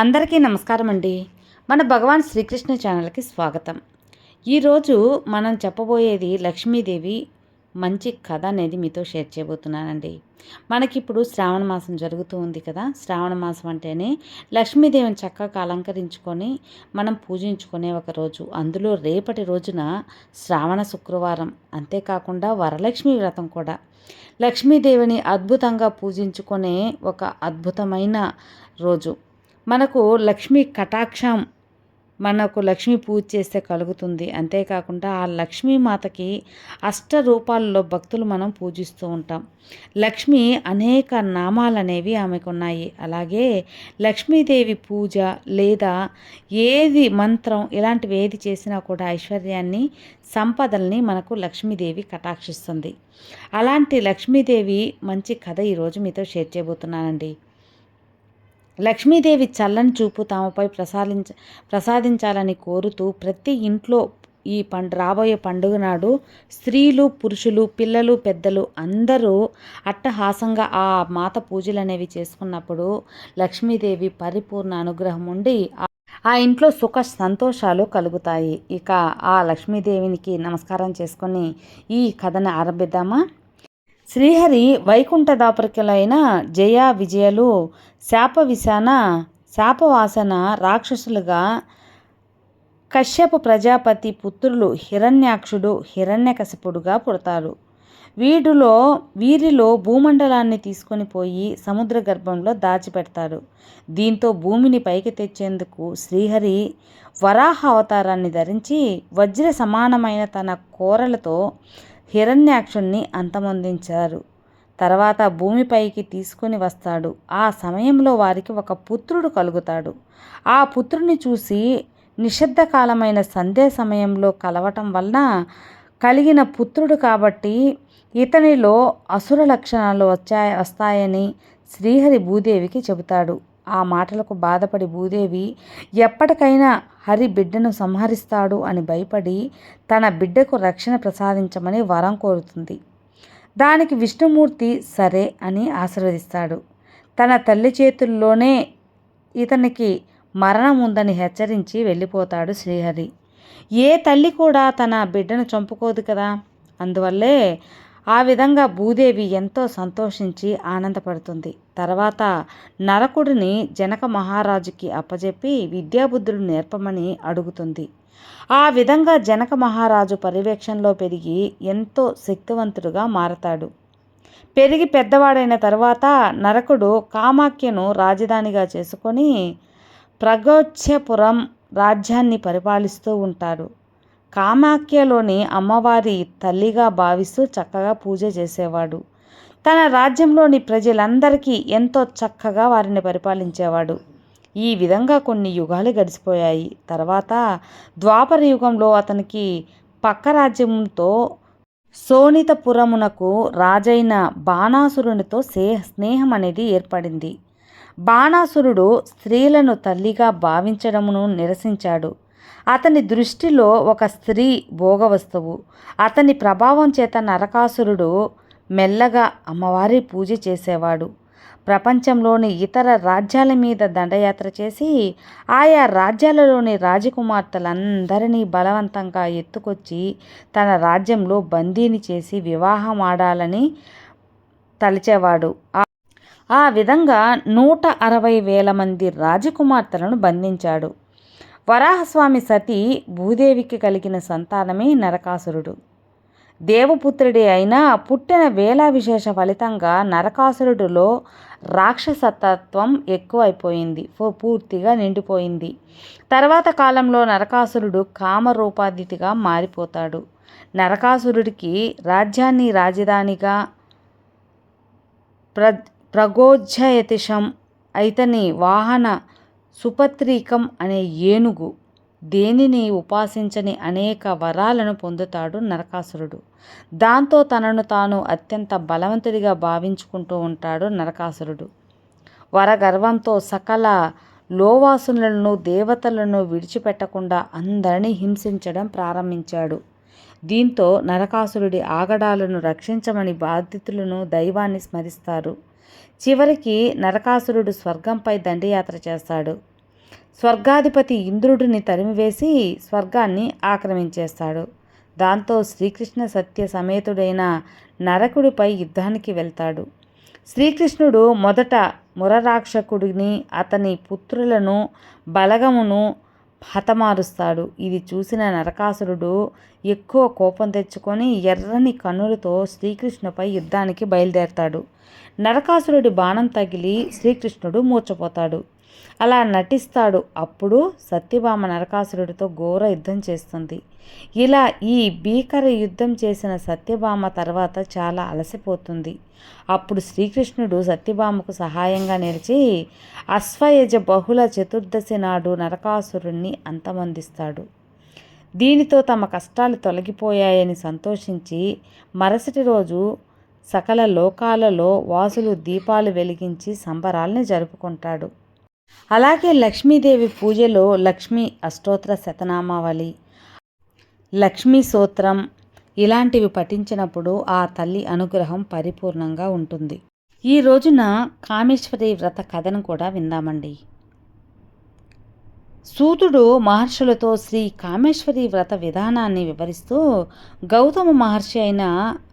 అందరికీ నమస్కారం అండి మన భగవాన్ శ్రీకృష్ణ ఛానల్కి స్వాగతం. ఈరోజు మనం చెప్పబోయేది లక్ష్మీదేవి మంచి కథ అనేది మీతో షేర్ చేయబోతున్నానండి. మనకిప్పుడు శ్రావణ మాసం జరుగుతూ ఉంది కదా. శ్రావణ మాసం అంటేనే లక్ష్మీదేవిని చక్కగా అలంకరించుకొని మనం పూజించుకునే ఒక రోజు. అందులో రేపటి రోజున శ్రావణ శుక్రవారం. అంతేకాకుండా వరలక్ష్మి వ్రతం కూడా. లక్ష్మీదేవిని అద్భుతంగా పూజించుకునే ఒక అద్భుతమైన రోజు. మనకు లక్ష్మీ కటాక్షం మనకు లక్ష్మీ పూజ చేస్తే కలుగుతుంది. అంతేకాకుండా ఆ లక్ష్మీమాతకి అష్ట రూపాల్లో భక్తులు మనం పూజిస్తూ ఉంటాం. లక్ష్మి అనేక నామాలు అనేవి ఆమెకు ఉన్నాయి అలాగే లక్ష్మీదేవి పూజ లేదా ఏది మంత్రం ఇలాంటివి ఏది చేసినా కూడా ఐశ్వర్యాన్ని సంపదల్ని మనకు లక్ష్మీదేవి కటాక్షిస్తుంది. అలాంటి లక్ష్మీదేవి మంచి కథ ఈరోజు మీతో షేర్ చేయబోతున్నానండి. లక్ష్మీదేవి చల్లని చూపు తమపై ప్రసాదించ ప్రసాదించాలని కోరుతూ ప్రతి ఇంట్లో ఈ పండు రాబోయే పండుగ నాడు స్త్రీలు పురుషులు పిల్లలు పెద్దలు అందరూ అట్టహాసంగా ఆ మాత పూజలు అనేవి చేసుకున్నప్పుడు లక్ష్మీదేవి పరిపూర్ణ అనుగ్రహం ఉండి ఆ ఇంట్లో సుఖ సంతోషాలు కలుగుతాయి. ఇక ఆ లక్ష్మీదేవినికి నమస్కారం చేసుకొని ఈ కథను ఆరంభిద్దామా? శ్రీహరి వైకుంఠదాపరికలైన జయ విజయలు శాప విశాన శాపవాసన రాక్షసులుగా కశ్యప ప్రజాపతి పుత్రులు హిరణ్యాక్షుడు హిరణ్యకశిపుడుగా పుడతారు. వీటిలో వీరిలో భూమండలాన్ని తీసుకొని పోయి సముద్ర గర్భంలో దాచిపెడతారు. దీంతో భూమిని పైకి తెచ్చేందుకు శ్రీహరి వరాహ అవతారాన్ని ధరించి వజ్ర సమానమైన తన కోరలతో హిరణ్యాక్షుణ్ణి అంతమొందించారు. తర్వాత భూమిపైకి తీసుకుని వస్తాడు. ఆ సమయంలో వారికి ఒక పుత్రుడు కలుగుతాడు. ఆ పుత్రుని చూసి నిషిద్ధకాలమైన సంధ్య సమయంలో కలవటం వలన కలిగిన పుత్రుడు కాబట్టి ఇతనిలో అసుర లక్షణాలు వచ్చాయి వస్తాయని శ్రీహరి భూదేవికి చెబుతాడు. ఆ మాటలకు బాధపడి భూదేవి ఎప్పటికైనా హరి బిడ్డను సంహరిస్తాడు అని భయపడి తన బిడ్డకు రక్షణ ప్రసాదించమని వరం కోరుతుంది. దానికి విష్ణుమూర్తి సరే అని ఆశీర్వదిస్తాడు. తన తల్లి చేతుల్లోనే ఇతనికి మరణం ఉందని హెచ్చరించి వెళ్ళిపోతాడు శ్రీహరి. ఏ తల్లి కూడా తన బిడ్డను చంపుకోదు కదా? అందువల్లే ఆ విధంగా భూదేవి ఎంతో సంతోషించి ఆనందపడుతుంది. తర్వాత నరకుడిని జనక మహారాజుకి అప్పజెప్పి విద్యాబుద్ధులు నేర్పమని అడుగుతుంది. ఆ విధంగా జనక మహారాజు పర్యవేక్షణలో పెరిగి ఎంతో శక్తివంతుడుగా మారతాడు. పెరిగి పెద్దవాడైన తర్వాత నరకుడు కామాఖ్యను రాజధానిగా చేసుకొని ప్రగోచ్యపురం రాజ్యాన్ని పరిపాలిస్తూ ఉంటాడు. కామాఖ్యలోని అమ్మవారి తల్లిగా భావిస్తూ చక్కగా పూజ చేసేవాడు. తన రాజ్యంలోని ప్రజలందరికీ ఎంతో చక్కగా వారిని పరిపాలించేవాడు. ఈ విధంగా కొన్ని యుగాలు గడిచిపోయాయి. తర్వాత ద్వాపర యుగంలో అతనికి పక్క రాజ్యంతో సోనితపురమునకు రాజైన బాణాసురునితో స్నేహం అనేది ఏర్పడింది. బాణాసురుడు స్త్రీలను తల్లిగా భావించడమును నిరసించాడు. అతని దృష్టిలో ఒక స్త్రీ భోగవస్తువు. అతని ప్రభావం చేత నరకాసురుడు మెల్లగా అమ్మవారి పూజ చేసేవాడు. ప్రపంచంలోని ఇతర రాజ్యాల మీద దండయాత్ర చేసి ఆయా రాజ్యాలలోని రాజకుమార్తెలందరినీ బలవంతంగా ఎత్తుకొచ్చి తన రాజ్యంలో బందీని చేసి వివాహం ఆడాలని తలిచేవాడు. ఆ విధంగా నూట అరవై వేల మంది రాజకుమార్తెలను బంధించాడు. వరాహస్వామి సతి భూదేవికి కలిగిన సంతానమే నరకాసురుడు. దేవపుత్రుడే అయినా పుట్టిన వేళ విశేష ఫలితంగా నరకాసురుడిలో రాక్షసతత్వం ఎక్కువైపోయింది. పూర్తిగా నిండిపోయింది. తర్వాత కాలంలో నరకాసురుడు కామరూపాదితిగా మారిపోతాడు. నరకాసురుడికి రాజ్యాన్ని రాజధానిగా ప్ర ప్రగోజ్జయతిషం అయితని వాహన సుపత్రీకం అనే ఏనుగు దేనిని ఉపాసించని అనేక వరాలను పొందుతాడు నరకాసురుడు. దాంతో తనను తాను అత్యంత బలవంతుడిగా భావించుకుంటూ ఉంటాడు నరకాసురుడు. వరగర్వంతో సకల లోవాసులను దేవతలను విడిచిపెట్టకుండా అందరినీ హింసించడం ప్రారంభించాడు. దీంతో నరకాసురుడి ఆగడాలను రక్షించమని బాధితులను దైవాన్ని స్మరిస్తారు. చివరికి నరకాసురుడు స్వర్గంపై దండయాత్ర చేస్తాడు. స్వర్గాధిపతి ఇంద్రుడిని తరిమివేసి స్వర్గాన్ని ఆక్రమించేస్తాడు. దాంతో శ్రీకృష్ణ సత్య సమేతుడైన నరకుడిపై యుద్ధానికి వెళ్తాడు. శ్రీకృష్ణుడు మొదట మురరాక్షకుడిని అతని పుత్రులను బలగమును హతమారుస్తాడు. ఇది చూసిన నరకాసురుడు ఎక్కువ కోపం తెచ్చుకొని ఎర్రని కన్నులతో శ్రీకృష్ణుపై యుద్ధానికి బయలుదేరతాడు. నరకాసురుడి బాణం తగిలి శ్రీకృష్ణుడు మూర్చపోతాడు. అలా నటిస్తాడు. అప్పుడు సత్యభామ నరకాసురుడితో ఘోర యుద్ధం చేస్తుంది. ఇలా ఈ భీకర యుద్ధం చేసిన సత్యభామ తర్వాత చాలా అలసిపోతుంది. అప్పుడు శ్రీకృష్ణుడు సత్యభామకు సహాయంగా నిలిచి అశ్వయజ బహుళ చతుర్దశి నాడు నరకాసురుణ్ణి అంతమందిస్తాడు. దీనితో తమ కష్టాలు తొలగిపోయాయని సంతోషించి మరుసటి రోజు సకల లోకాలలో వాసులు దీపాలు వెలిగించి సంబరాల్ని జరుపుకుంటాడు. అలాగే లక్ష్మీదేవి పూజలో లక్ష్మీ అష్టోత్తర శతనామావళి లక్ష్మీ సూత్రం ఇలాంటివి పఠించినప్పుడు ఆ తల్లి అనుగ్రహం పరిపూర్ణంగా ఉంటుంది. ఈ రోజున కామేశ్వరి వ్రత కథను కూడా విందామండి. సూతుడు మహర్షులతో శ్రీ కామేశ్వరి వ్రత విధానాన్ని వివరిస్తూ గౌతమ మహర్షి అయిన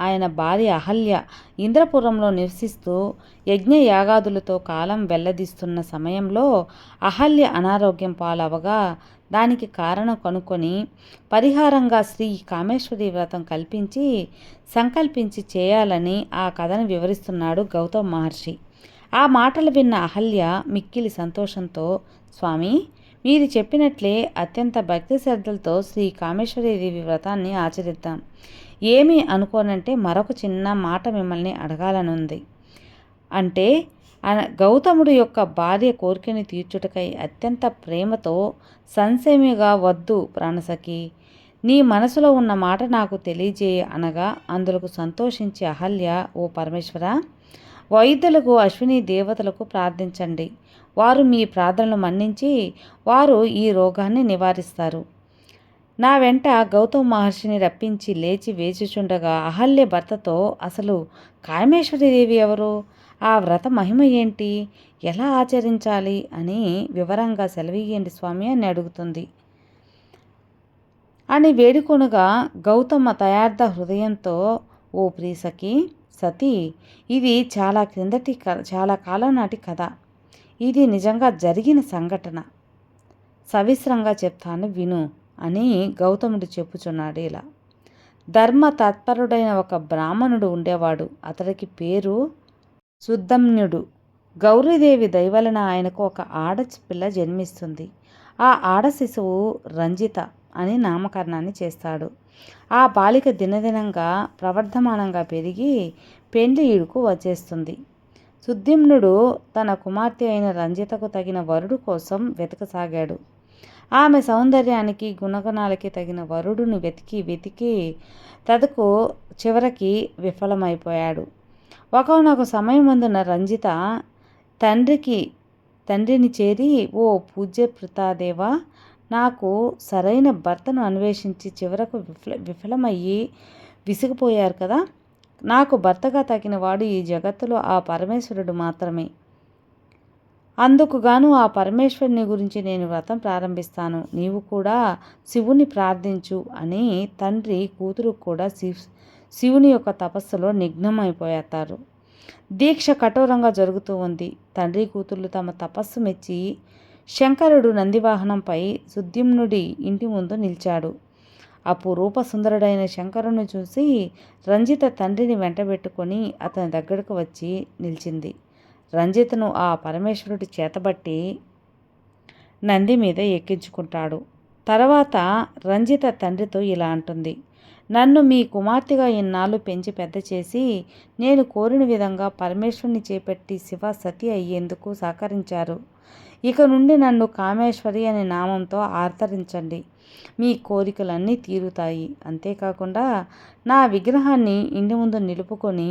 ఆయన భార్య అహల్య ఇంద్రపురంలో నివసిస్తూ యజ్ఞ యాగాదులతో కాలం వెల్లదీస్తున్న సమయంలో అహల్య అనారోగ్యం పాలవగా దానికి కారణం కనుక్కొని పరిహారంగా శ్రీ కామేశ్వరి వ్రతం కల్పించి సంకల్పించి చేయాలని ఆ కథను వివరిస్తున్నాడు గౌతమ మహర్షి. ఆ మాటలు విన్న అహల్య మిక్కిలి సంతోషంతో స్వామి మీరు చెప్పినట్లే అత్యంత భక్తి శ్రద్ధలతో శ్రీ కామేశ్వరీదేవి వ్రతాన్ని ఆచరిద్దాం. ఏమి అనుకోనంటే మరొక చిన్న మాట మిమ్మల్ని అడగాలనుంది. అంటే గౌతముడు యొక్క భార్య కోరికని తీర్చుటకై అత్యంత ప్రేమతో సంశయమిగా వద్దు ప్రాణసఖి నీ మనసులో ఉన్న మాట నాకు తెలియజేయ అనగా అందులకు సంతోషించి అహల్య ఓ పరమేశ్వర వైద్యులకు అశ్విని దేవతలకు ప్రార్థించండి. వారు మీ ప్రార్థనలు మన్నించి వారు ఈ రోగాన్ని నివారిస్తారు. నా వెంట గౌతమ మహర్షిని రప్పించి లేచి వేచిచుండగా అహల్య భర్తతో అసలు కామేశ్వరీదేవి ఎవరు? ఆ వ్రత మహిమ ఏంటి? ఎలా ఆచరించాలి? అని వివరంగా సెలవీయండి స్వామి అని అడుగుతుంది. అని వేడుకొనుగా గౌతమ తయార్థ హృదయంతో ఓ ప్రీసకి సతీ ఇది చాలా క్రిందటి చాలా కాలం నాటి కథ. ఇది నిజంగా జరిగిన సంఘటన. సవిశ్రంగా చెప్తాను విను అని గౌతముడు చెప్పుచున్నాడు ఇలా. ధర్మ తత్పరుడైన ఒక బ్రాహ్మణుడు ఉండేవాడు. అతడికి పేరు సుద్దమ్యుడు గౌరీదేవి దయవలన ఆయనకు ఒక ఆడ పిల్ల జన్మిస్తుంది. ఆ ఆడ శిశువు రంజిత అని నామకరణాన్ని చేస్తాడు. ఆ బాలిక దినదినంగా ప్రవర్ధమానంగా పెరిగి పెండ్లి ఇడుకు వచ్చేస్తుంది. సుద్యుమ్నుడు తన కుమార్తె అయిన రంజితకు తగిన వరుడు కోసం వెతకసాగాడు. ఆమె సౌందర్యానికి గుణగణాలకి తగిన వరుడును వెతికి వెతికి తదకు చివరికి విఫలమైపోయాడు. ఒకనొక సమయం అందున రంజిత తండ్రికి తండ్రిని చేరి ఓ పూజ్య ప్రతాదేవా నాకు సరైన భర్తను అన్వేషించి చివరకు విఫల విఫలమయ్యి విసిగిపోయారు కదా నాకు భర్తగా తగినవాడు ఈ జగత్తులో ఆ పరమేశ్వరుడు మాత్రమే. అందుకు గాను ఆ పరమేశ్వరుని గురించి నేను వ్రతం ప్రారంభిస్తాను. నీవు కూడా శివుని ప్రార్థించు అని తండ్రి కూతురు కూడా శివ్ శివుని యొక్క తపస్సులో నిఘ్నమైపోతారు దీక్ష కఠోరంగా జరుగుతూ ఉంది. తండ్రి కూతుర్లు తమ తపస్సు మెచ్చి శంకరుడు నందివాహనంపై సుద్యుమ్నుడి ఇంటి ముందు నిలిచాడు. అపురూప సుందరుడైన శంకరుని చూసి రంజిత తండ్రిని వెంటబెట్టుకొని అతని దగ్గరకు వచ్చి నిలిచింది. రంజితను ఆ పరమేశ్వరుడి చేతబట్టి నంది మీద ఎక్కించుకుంటాడు. తర్వాత రంజిత తండ్రితో ఇలా అంటుంది. నన్ను మీ కుమార్తెగా ఇన్నాళ్ళు పెంచి పెద్ద చేసి నేను కోరిన విధంగా పరమేశ్వరుని చేపట్టి శివ సతి అయ్యేందుకు సహకరించారు. ఇక నుండి నన్ను కామేశ్వరి అనే నామంతో ఆర్తరించండి. మీ కోరికలన్నీ తీరుతాయి. అంతేకాకుండా నా విగ్రహాన్ని ఇంటి ముందు నిలుపుకొని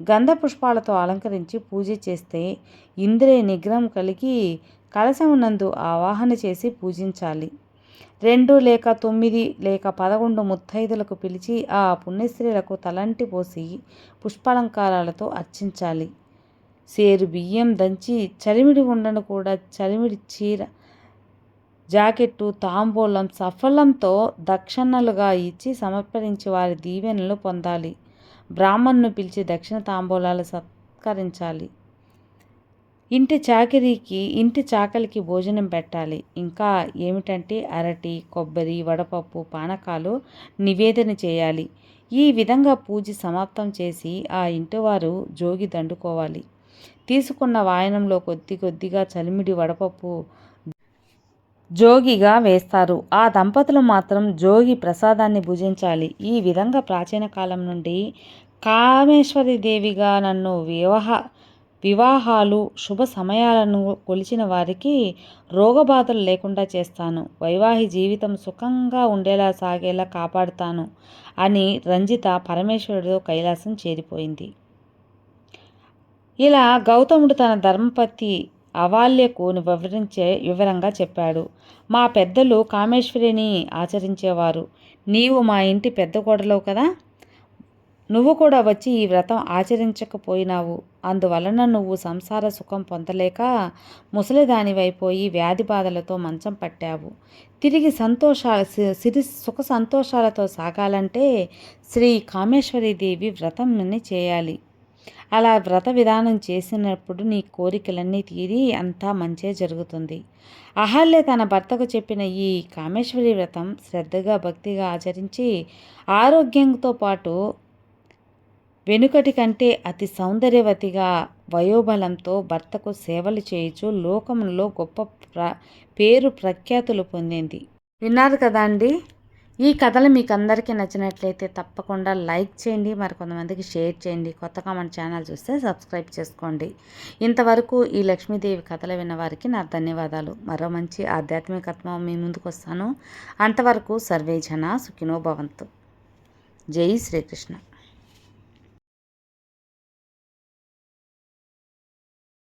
గంధ పుష్పాలతో అలంకరించి పూజ చేస్తే ఇంద్రే నిగ్రహం కలిగి కలశమునందు ఆవాహన చేసి పూజించాలి. రెండు లేక తొమ్మిది లేక పదకొండు ముత్తైదులకు పిలిచి ఆ పుణ్యశ్రీలకు తలంటి పోసి పుష్పాలంకారాలతో అర్చించాలి. సేరు బియ్యం దంచి చలిమిడి ఉండను కూడా చలిమిడి చీర జాకెట్టు తాంబూలం సఫలంతో దక్షిణలుగా ఇచ్చి సమర్పించి వారి దీవెనలు పొందాలి. బ్రాహ్మణ్ను పిలిచి దక్షిణ తాంబూలాలు సత్కరించాలి. ఇంటి చాకరీకి ఇంటి చాకలికి భోజనం పెట్టాలి. ఇంకా ఏమిటంటే అరటి కొబ్బరి వడపప్పు పానకాలు నివేదన చేయాలి. ఈ విధంగా పూజ సమాప్తం చేసి ఆ ఇంటివారు జోగి దండుకోవాలి. తీసుకున్న వాయనంలో కొద్ది కొద్దిగా చలిమిడి వడపప్పు జోగిగా వేస్తారు. ఆ దంపతులు మాత్రం జోగి ప్రసాదాన్ని భుజించాలి. ఈ విధంగా ప్రాచీన కాలం నుండి కామేశ్వరి దేవిగా నన్ను వివాహ వివాహాలు శుభ సమయాలను కొలిచిన వారికి రోగబాధలు లేకుండా చేస్తాను. వైవాహి జీవితం సుఖంగా ఉండేలా సాగేలా కాపాడుతాను అని రంజిత పరమేశ్వరుడితో కైలాసం చేరిపోయింది. ఇలా గౌతముడు తన ధర్మపతి అవాల్యకు వివరించే వివరంగా చెప్పాడు. మా పెద్దలు కామేశ్వరిని ఆచరించేవారు. నీవు మా ఇంటి పెద్ద కోడలవు కదా? నువ్వు కూడా వచ్చి ఈ వ్రతం ఆచరించకపోయినావు. అందువలన నువ్వు సంసార సుఖం పొందలేక ముసలిదానివైపోయి వ్యాధి బాధలతో మంచం పట్టావు. తిరిగి సంతోష సిరి సుఖ సంతోషాలతో సాగాలంటే శ్రీ కామేశ్వరీదేవి వ్రతంని చేయాలి. అలా వ్రత విధానం చేసినప్పుడు నీ కోరికలన్నీ తీరి అంతా మంచే జరుగుతుంది. అహల్య తన భర్తకు చెప్పిన ఈ కామేశ్వరి వ్రతం శ్రద్ధగా భక్తిగా ఆచరించి ఆరోగ్యంతో పాటు వెనుకటి కంటే అతి సౌందర్యవతిగా వయోబలంతో భర్తకు సేవలు చేయుచు లోకంలో గొప్ప ప్ర పేరు ప్రఖ్యాతులు పొందింది. విన్నారు కదా అండి? ఈ కథలు మీకు అందరికీ నచ్చినట్లయితే తప్పకుండా లైక్ చేయండి మరి కొంతమందికి షేర్ చేయండి. కొత్తగా మన ఛానల్ చూస్తే సబ్స్క్రైబ్ చేసుకోండి. ఇంతవరకు ఈ లక్ష్మీదేవి కథలు విన్న వారికి నా ధన్యవాదాలు. మరో మంచి ఆధ్యాత్మికత్వం మీ ముందుకు వస్తాను. అంతవరకు సర్వే జన సుఖినో భవంతు. జై శ్రీకృష్ణ.